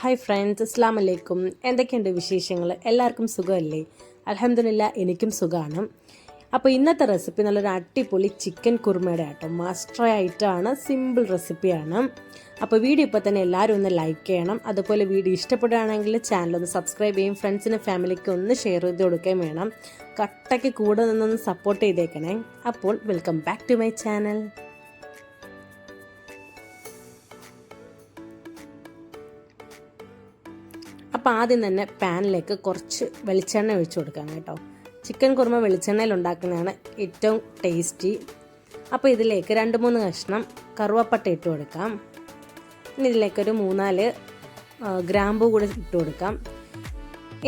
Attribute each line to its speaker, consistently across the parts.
Speaker 1: Hi friends അസ്ലാം വലൈക്കും എന്തൊക്കെയുണ്ട് വിശേഷങ്ങൾ എല്ലാവർക്കും സുഖമല്ലേ? അലഹമില്ല എനിക്കും സുഖമാണ് അപ്പോൾ ഇന്നത്തെ റെസിപ്പി നല്ലൊരു അടിപൊളി ചിക്കൻ കുറുമയുടെ ആട്ടോ. മാസ്റ്റർ ആയിട്ടാണ് സിമ്പിൾ റെസിപ്പിയാണ് അപ്പോൾ വീഡിയോ ഇപ്പോൾ തന്നെ എല്ലാവരും ഒന്ന് ലൈക്ക് ചെയ്യണം. അതുപോലെ വീഡിയോ ഇഷ്ടപ്പെടുകയാണെങ്കിൽ ചാനൽ ഒന്ന് സബ്സ്ക്രൈബ് ചെയ്യും. ഫ്രണ്ട്സിനും ഫാമിലിക്ക് ഒന്ന് ഷെയർ ചെയ്ത് കൊടുക്കുകയും വേണം. കട്ടയ്ക്ക് കൂടെ നിന്നൊന്ന് സപ്പോർട്ട് ചെയ്തേക്കണേ. അപ്പോൾ welcome back to my channel അപ്പോൾ ആദ്യം തന്നെ പാനിലേക്ക് കുറച്ച് വെളിച്ചെണ്ണ ഒഴിച്ചു കൊടുക്കാം കേട്ടോ. ചിക്കൻ കുറുമ വെളിച്ചെണ്ണയിൽ ഉണ്ടാക്കുന്നതാണ് ഏറ്റവും ടേസ്റ്റി. അപ്പോൾ ഇതിലേക്ക് രണ്ട് മൂന്ന് കഷ്ണം കറുവപ്പട്ട ഇട്ട് കൊടുക്കാം. ഇനി ഇതിലേക്കൊരു മൂന്നാൽ ഗ്രാമ്പു കൂടി ഇട്ട് കൊടുക്കാം.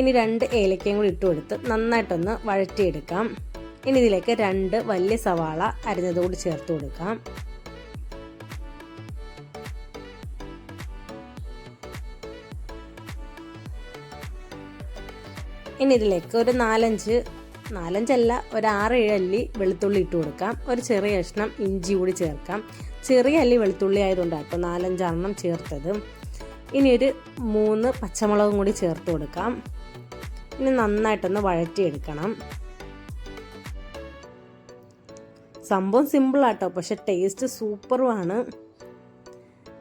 Speaker 1: ഇനി രണ്ട് ഏലക്കയും കൂടി ഇട്ട് കൊടുത്ത് നന്നായിട്ടൊന്ന് വഴറ്റിയെടുക്കാം. ഇനി ഇതിലേക്ക് രണ്ട് വലിയ സവാള അരിഞ്ഞത് കൂടി ചേർത്ത് കൊടുക്കാം. ഇനി ഇതിലേക്ക് ഒരു നാലഞ്ച് നാലഞ്ചല്ല ഒരു ആറ് ഏഴ് അല്ലി വെളുത്തുള്ളി ഇട്ട് കൊടുക്കാം. ഒരു ചെറിയ കഷ്ണം ഇഞ്ചി കൂടി ചേർക്കാം. ചെറിയ അല്ലി വെളുത്തുള്ളി ആയതുകൊണ്ടാണ് കേട്ടോ നാലഞ്ചെണ്ണം ചേർത്തത്. ഇനി ഒരു മൂന്ന് പച്ചമുളകും കൂടി ചേർത്ത് കൊടുക്കാം. ഇനി നന്നായിട്ടൊന്ന് വഴറ്റിയെടുക്കണം. സംഭവം സിമ്പിളാട്ടോ പക്ഷെ ടേസ്റ്റ് സൂപ്പറുമാണ്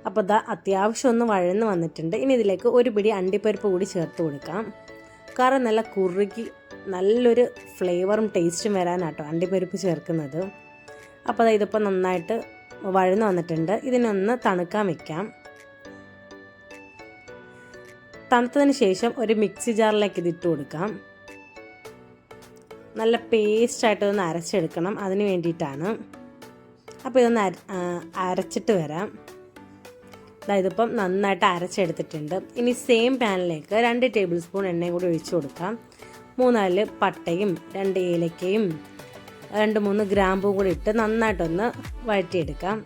Speaker 1: അപ്പോൾ ഇതാ അത്യാവശ്യം ഒന്ന് വഴന്ന് വന്നിട്ടുണ്ട്. ഇനി ഇതിലേക്ക് ഒരു പിടി അണ്ടിപ്പരിപ്പ് കൂടി ചേർത്ത് കൊടുക്കാം. കാരണം നല്ല കുറുകി നല്ലൊരു ഫ്ലേവറും ടേസ്റ്റും വരാനാട്ടോ അണ്ടിപ്പരിപ്പ് ചേർക്കുന്നത്. അപ്പോൾ അത് ഇതിപ്പോൾ നന്നായിട്ട് വഴന്ന് വന്നിട്ടുണ്ട്. ഇതിനൊന്ന് തണുക്കാൻ വെക്കാം. തണുത്തതിന് ശേഷം ഒരു മിക്സി ജാറിലേക്ക് ഇതിട്ട് കൊടുക്കാം. നല്ല പേസ്റ്റായിട്ട് ഒന്ന് അരച്ചെടുക്കണം. അതിന് വേണ്ടിയിട്ടാണ്. അപ്പോൾ ഇതൊന്ന് അര അരച്ചിട്ട് വരാം. അതായത് ഇപ്പം നന്നായിട്ട് അരച്ചെടുത്തിട്ടുണ്ട്. ഇനി സെയിം പാനിലേക്ക് രണ്ട് ടേബിൾ സ്പൂൺ എണ്ണയും കൂടി ഒഴിച്ചു കൊടുക്കാം. മൂന്നാൽ പട്ടയും രണ്ട് ഏലക്കയും രണ്ട് മൂന്ന് ഗ്രാമ്പും കൂടി ഇട്ട് നന്നായിട്ടൊന്ന് വഴറ്റിയെടുക്കാം.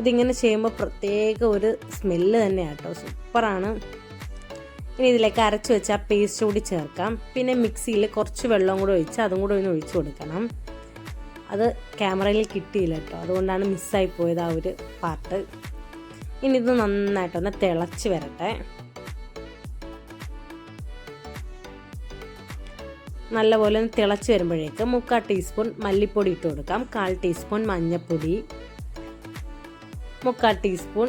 Speaker 1: ഇതിങ്ങനെ ചെയ്യുമ്പോൾ പ്രത്യേക ഒരു സ്മെല്ല് തന്നെയാണ് കേട്ടോ സൂപ്പറാണ്. ഇനി ഇതിലേക്ക് അരച്ച് വെച്ച ആ പേസ്റ്റ് കൂടി ചേർക്കാം. പിന്നെ മിക്സിയിൽ കുറച്ച് വെള്ളം കൂടി ഒഴിച്ച് അതും കൂടി ഒന്ന് ഒഴിച്ചു കൊടുക്കണം. അത് ക്യാമറയിൽ കിട്ടിയില്ല കേട്ടോ അതുകൊണ്ടാണ് മിസ്സായി പോയത് ആ ഒരു പാർട്ട് ഇനി ഇത് നന്നായിട്ടൊന്ന് തിളച്ച് വരട്ടെ. നല്ലപോലെ ഒന്ന് തിളച്ച് വരുമ്പോഴേക്ക് മുക്കാൽ ടീസ്പൂൺ മല്ലിപ്പൊടി ഇട്ട് കൊടുക്കാം. കാൽ ടീസ്പൂൺ മഞ്ഞൾപ്പൊടി മുക്കാൽ ടീസ്പൂൺ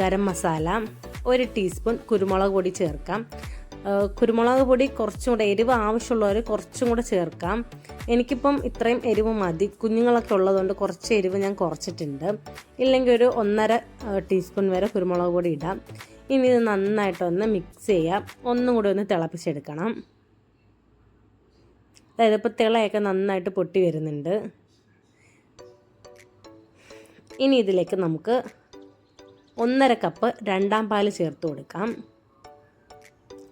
Speaker 1: ഗരം മസാല ഒരു ടീസ്പൂൺ കുരുമുളക് പൊടി ചേർക്കാം. കുരുമുളക് പൊടി കുറച്ചും കൂടെ എരിവ് ആവശ്യമുള്ളവർ കുറച്ചും കൂടെ ചേർക്കാം. എനിക്കിപ്പം ഇത്രയും എരിവ് മതി. കുഞ്ഞുങ്ങളൊക്കെ ഉള്ളതുകൊണ്ട് കുറച്ച് എരിവ് ഞാൻ കുറച്ചിട്ടുണ്ട്. ഇല്ലെങ്കിൽ ഒരു ഒന്നര ടീസ്പൂൺ വരെ കുരുമുളക് പൊടി ഇടാം. ഇനി ഇത് നന്നായിട്ടൊന്ന് മിക്സ് ചെയ്യാം. ഒന്നും കൂടി ഒന്ന് തിളപ്പിച്ചെടുക്കണം. അതായത് ഇപ്പോൾ തിളയൊക്കെ നന്നായിട്ട് പൊട്ടി വരുന്നുണ്ട്. ഇനി ഇതിലേക്ക് നമുക്ക് ഒന്നര കപ്പ് രണ്ടാം പാൽ ചേർത്ത് കൊടുക്കാം.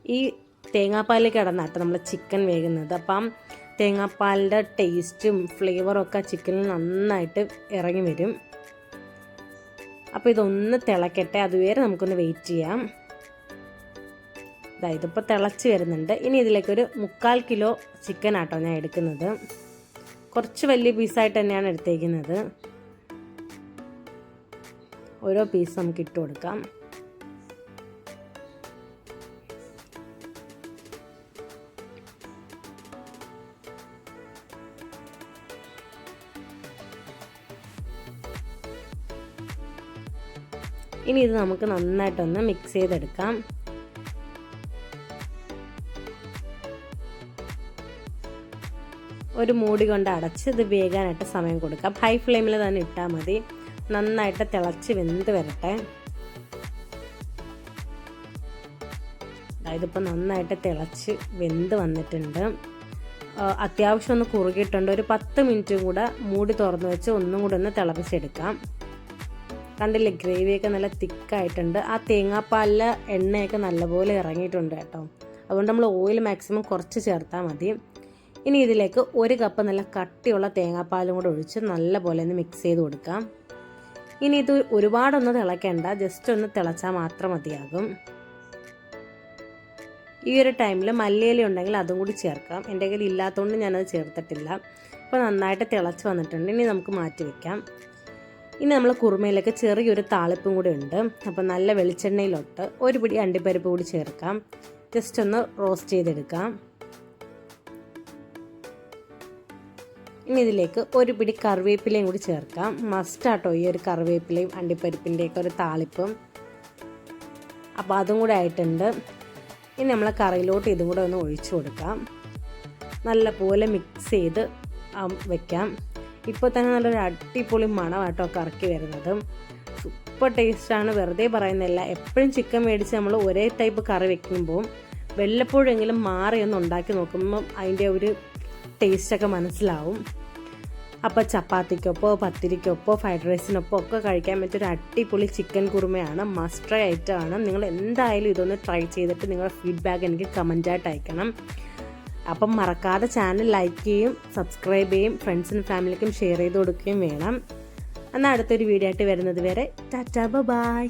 Speaker 1: ഈ തേങ്ങാപ്പാലിൽ കിടന്നാട്ട് നമ്മൾ ചിക്കൻ വേകുന്നത്. അപ്പം തേങ്ങാപ്പാലിന്റെ ടേസ്റ്റും ഫ്ലേവറും ഒക്കെ ചിക്കനിൽ നന്നായിട്ട് ഇറങ്ങി വരും. അപ്പോൾ ഇതൊന്ന് തിളക്കട്ടെ. അതുവരെ നമുക്കൊന്ന് വെയിറ്റ് ചെയ്യാം. അതായത് ഇതിപ്പോൾ തിളച്ച് വരുന്നുണ്ട്. ഇനി ഇതിലേക്കൊരു മുക്കാൽ കിലോ ചിക്കൻ ആട്ടോ ഞാൻ എടുക്കുന്നത്. കുറച്ച് വലിയ പീസായിട്ട് തന്നെയാണ് എടുത്തേക്കുന്നത്. ഓരോ പീസ് നമുക്ക് ഇട്ട് കൊടുക്കാം. ഇനി ഇത് നമുക്ക് നന്നായിട്ടൊന്ന് മിക്സ് ചെയ്തെടുക്കാം. ഒരു മൂടി കൊണ്ട് അടച്ച് ഇത് വേകാനായിട്ട് സമയം കൊടുക്കാം. ഹൈ ഫ്ലെയിമിൽ തന്നെ ഇട്ടാൽ മതി. നന്നായിട്ട് തിളച്ച് വെന്ത് വരട്ടെ. അതായത് ഇപ്പോൾ നന്നായിട്ട് തിളച്ച് വെന്ത് വന്നിട്ടുണ്ട്. അത്യാവശ്യം ഒന്ന് കുറുകിയിട്ടുണ്ട്. ഒരു പത്ത് മിനിറ്റും കൂടെ മൂടി തുറന്ന് വെച്ച് ഒന്നും കൂടെ ഒന്ന് തിളപ്പിച്ചെടുക്കാം. കണ്ടില്ലേ ഗ്രേവിയൊക്കെ നല്ല തിക്കായിട്ടുണ്ട്. ആ തേങ്ങാപ്പാലിലെ എണ്ണയൊക്കെ നല്ലപോലെ ഇറങ്ങിയിട്ടുണ്ട് കേട്ടോ. അതുകൊണ്ട് നമ്മൾ ഓയിൽ മാക്സിമം കുറച്ച് ചേർത്താൽ മതി. ഇനി ഇതിലേക്ക് ഒരു കപ്പ് നല്ല കട്ടിയുള്ള തേങ്ങാപ്പാലും കൂടെ ഒഴിച്ച് നല്ലപോലെ ഒന്ന് മിക്സ് ചെയ്ത് കൊടുക്കാം. ഇനി ഇത് ഒരുപാടൊന്ന് തിളയ്ക്കേണ്ട ജസ്റ്റ് ഒന്ന് തിളച്ചാൽ മാത്രം മതിയാകും. ഈ ഒരു ടൈമിൽ മല്ലിയില ഉണ്ടെങ്കിൽ അതും കൂടി ചേർക്കാം. എന്റെ കയ്യിൽ ഇല്ലാത്തതുകൊണ്ട് ഞാനത് ചേർത്തിട്ടില്ല. അപ്പോൾ നന്നായിട്ട് തിളച്ച് വന്നിട്ടുണ്ട്. ഇനി നമുക്ക് മാറ്റി വെക്കാം. ഇനി നമ്മൾ കുറുമയിലേക്ക് ചെറിയൊരു താളിപ്പും കൂടി ഉണ്ട്. അപ്പോൾ നല്ല വെളിച്ചെണ്ണയിലോട്ട് ഒരു പിടി അണ്ടിപ്പരിപ്പ് കൂടി ചേർക്കാം. ജസ്റ്റ് ഒന്ന് റോസ്റ്റ് ചെയ്തെടുക്കാം. ഇനി ഇതിലേക്ക് ഒരു പിടി കറിവേപ്പിലയും കൂടി ചേർക്കാം. മസ്റ്റാട്ടോ ഈ ഒരു കറിവേപ്പിലയും അണ്ടിപ്പരിപ്പിന്റെയൊക്കെ ഒരു താളിപ്പും. അപ്പോൾ അതും കൂടെ ആയിട്ടുണ്ട്. ഇനി നമ്മൾ കറിയിലോട്ട് ഇതും കൂടെ ഒന്ന് ഒഴിച്ചു കൊടുക്കാം. നല്ല പോലെ മിക്സ് ചെയ്ത് വെക്കാം. ഇപ്പോൾ തന്നെ നല്ലൊരു അടിപൊളി മണമാട്ടോ കറക്കി വരുന്നത്. സൂപ്പർ ടേസ്റ്റാണ് വെറുതെ പറയുന്നില്ല. എപ്പോഴും ചിക്കൻ മേടിച്ച് നമ്മൾ ഒരേ ടൈപ്പ് കറി വെക്കുമ്പോൾ വല്ലപ്പോഴെങ്കിലും മാറി ഒന്ന് ഉണ്ടാക്കി നോക്കുമ്പം അതിന്റെ ഒരു ടേസ്റ്റൊക്കെ മനസ്സിലാവും. അപ്പോൾ ചപ്പാത്തിക്കൊപ്പോ പത്തിരിക്കൊപ്പോ ഫ്രൈഡ് റൈസിനൊപ്പം ഒക്കെ കഴിക്കാൻ പറ്റിയൊരു അടിപൊളി ചിക്കൻ കുറുമയാണ്. മസ്റ്റ് ഐറ്റമാണ് നിങ്ങൾ എന്തായാലും ഇതൊന്ന് ട്രൈ ചെയ്തിട്ട് നിങ്ങളുടെ ഫീഡ്ബാക്ക് എനിക്ക് കമന്റായിട്ട് അയക്കണം. അപ്പം മറക്കാതെ ചാനൽ ലൈക്ക് ചെയ്യും സബ്സ്ക്രൈബ് ചെയ്യും ഫ്രണ്ട്സിനും ഫാമിലിക്കും ഷെയർ ചെയ്ത് കൊടുക്കുകയും വേണം. എന്നാൽ അടുത്തൊരു വീഡിയോ ആയിട്ട് വരുന്നത് വരെ ടാറ്റാ ബൈ.